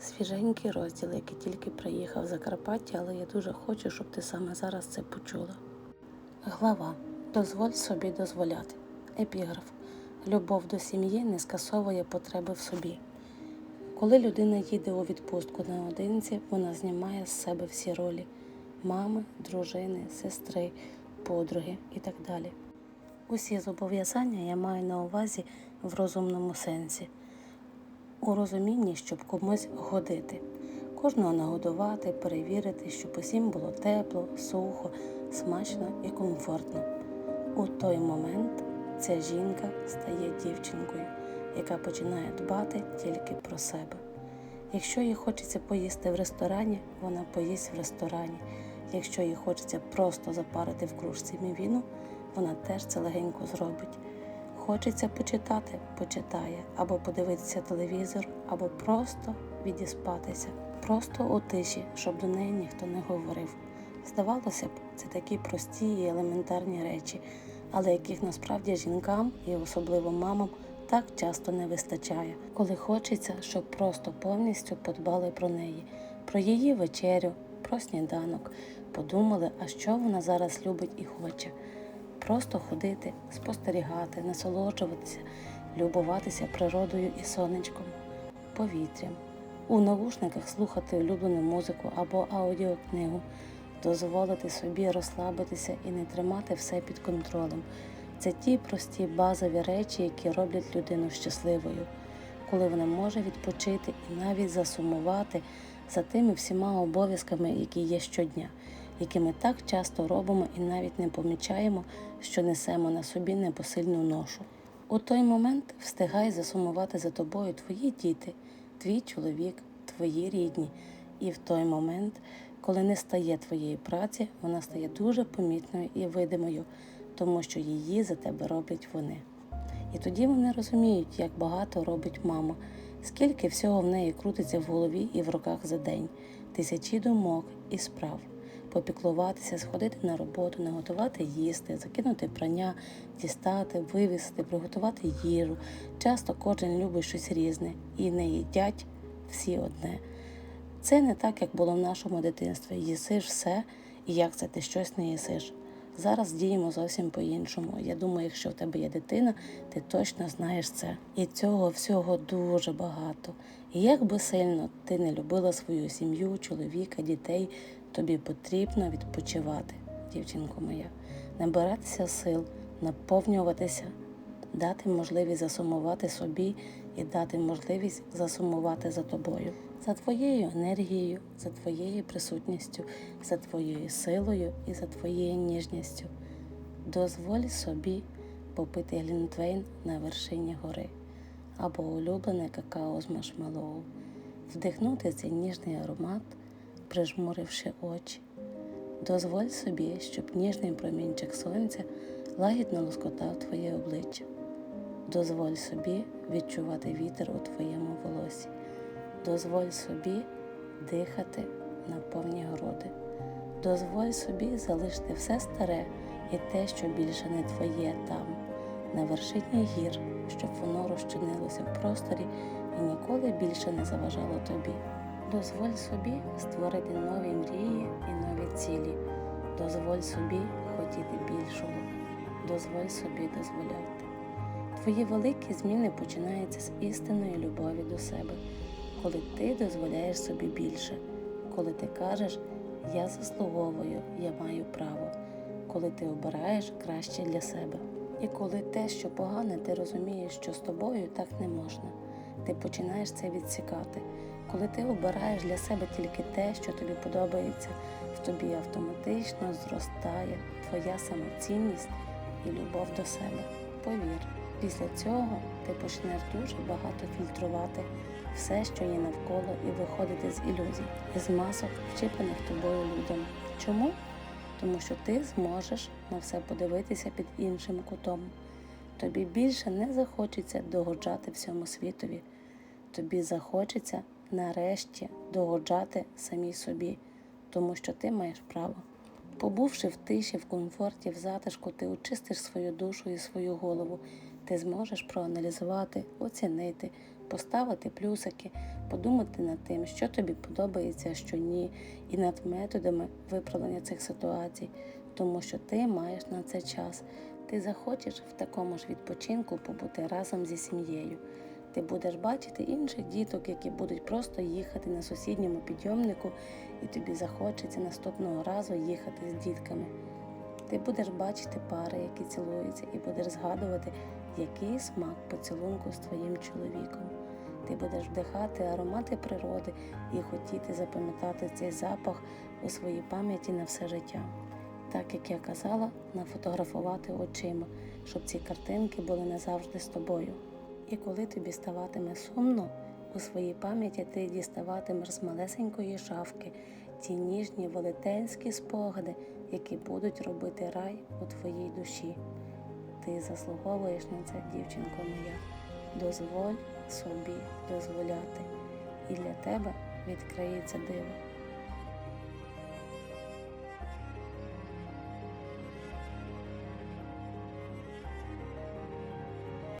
Свіженький розділ, який тільки приїхав в Закарпаття, але я дуже хочу, щоб ти саме зараз це почула. Глава. Дозволь собі дозволяти. Епіграф. Любов до сім'ї не скасовує потреби в собі. Коли людина їде у відпустку наодинці, вона знімає з себе всі ролі мами, дружини, сестри, подруги і так далі. Усі зобов'язання я маю на увазі в розумному сенсі, у розумінні, щоб комусь годити, кожного нагодувати, перевірити, щоб усім було тепло, сухо, смачно і комфортно. У той момент ця жінка стає дівчинкою, яка починає дбати тільки про себе. Якщо їй хочеться поїсти в ресторані, вона поїсть в ресторані. Якщо їй хочеться просто запарити в кружці мівіну, вона теж це легенько зробить. Хочеться почитати, почитає, або подивитися телевізор, або просто відіспатися, просто у тиші, щоб до неї ніхто не говорив. Здавалося б, це такі прості і елементарні речі, але яких насправді жінкам і особливо мамам так часто не вистачає, коли хочеться, щоб просто повністю подбали про неї, про її вечерю, про сніданок, подумали, а що вона зараз любить і хоче. Просто ходити, спостерігати, насолоджуватися, любуватися природою і сонечком, повітрям, у навушниках слухати улюблену музику або аудіокнигу, дозволити собі розслабитися і не тримати все під контролем. Це ті прості базові речі, які роблять людину щасливою, коли вона може відпочити і навіть засумувати за тими всіма обов'язками, які є щодня, які ми так часто робимо і навіть не помічаємо, що несемо на собі непосильну ношу. У той момент встигай засумувати за тобою твої діти, твій чоловік, твої рідні. І в той момент, коли не стає твоєї праці, вона стає дуже помітною і видимою, тому що її за тебе роблять вони. І тоді вони розуміють, як багато робить мама, скільки всього в неї крутиться в голові і в руках за день, тисячі думок і справ. Попіклуватися, сходити на роботу, наготувати їсти, закинути прання, дістати, вивісити, приготувати їжу. Часто кожен любить щось різне і не їдять всі одне. Це не так, як було в нашому дитинстві. Їсиш все, і як це ти щось не їсиш. Зараз діємо зовсім по-іншому. Я думаю, якщо в тебе є дитина, ти точно знаєш це. І цього всього дуже багато. І як би сильно ти не любила свою сім'ю, чоловіка, дітей, тобі потрібно відпочивати, дівчинко моя, набиратися сил, наповнюватися, дати можливість засумувати собі і дати можливість засумувати за тобою, за твоєю енергією, за твоєю присутністю, за твоєю силою і за твоєю ніжністю. Дозволь собі попити глінтвейн на вершині гори або улюблене какао з маршмеллоу, вдихнути цей ніжний аромат, прижмуривши очі. Дозволь собі, щоб ніжний промінчик сонця лагідно лоскотав твоє обличчя. Дозволь собі відчувати вітер у твоєму волосі. Дозволь собі дихати на повні груди. Дозволь собі залишити все старе і те, що більше не твоє там, на вершині гір, щоб воно розчинилося в просторі і ніколи більше не заважало тобі. Дозволь собі створити нові мрії і нові цілі. Дозволь собі хотіти більшого. Дозволь собі дозволяти. Твої великі зміни починаються з істинної любові до себе, коли ти дозволяєш собі більше, коли ти кажеш Я заслуговую, я маю право, коли ти обираєш краще для себе. І коли те, що погане, ти розумієш, що з тобою так не можна, ти починаєш це відсікати. Коли ти обираєш для себе тільки те, що тобі подобається, в тобі автоматично зростає твоя самоцінність і любов до себе. Повір, після цього ти почнеш дуже багато фільтрувати все, що є навколо, і виходити з ілюзій, з масок, вчіплених тобою людям. Чому? Тому що ти зможеш на все подивитися під іншим кутом. Тобі більше не захочеться догоджати всьому світові. Тобі захочеться нарешті догоджати самій собі, тому що ти маєш право. Побувши в тиші, в комфорті, в затишку, ти очистиш свою душу і свою голову. Ти зможеш проаналізувати, оцінити, поставити плюсики, подумати над тим, що тобі подобається, що ні, і над методами виправлення цих ситуацій, тому що ти маєш на це час. Ти захочеш в такому ж відпочинку побути разом зі сім'єю. Ти будеш бачити інших діток, які будуть просто їхати на сусідньому підйомнику, і тобі захочеться наступного разу їхати з дітками. Ти будеш бачити пари, які цілуються, і будеш згадувати, який смак поцілунку з твоїм чоловіком. Ти будеш вдихати аромати природи і хотіти запам'ятати цей запах у своїй пам'яті на все життя. Так як я казала, нафотографувати очима, щоб ці картинки були назавжди з тобою. І коли тобі ставатиме сумно, у своїй пам'яті ти діставатимеш з малесенької шафки ті ніжні велетенські спогади, які будуть робити рай у твоїй душі. Ти заслуговуєш на це, дівчинко моя. Дозволь собі дозволяти, і для тебе відкриється диво.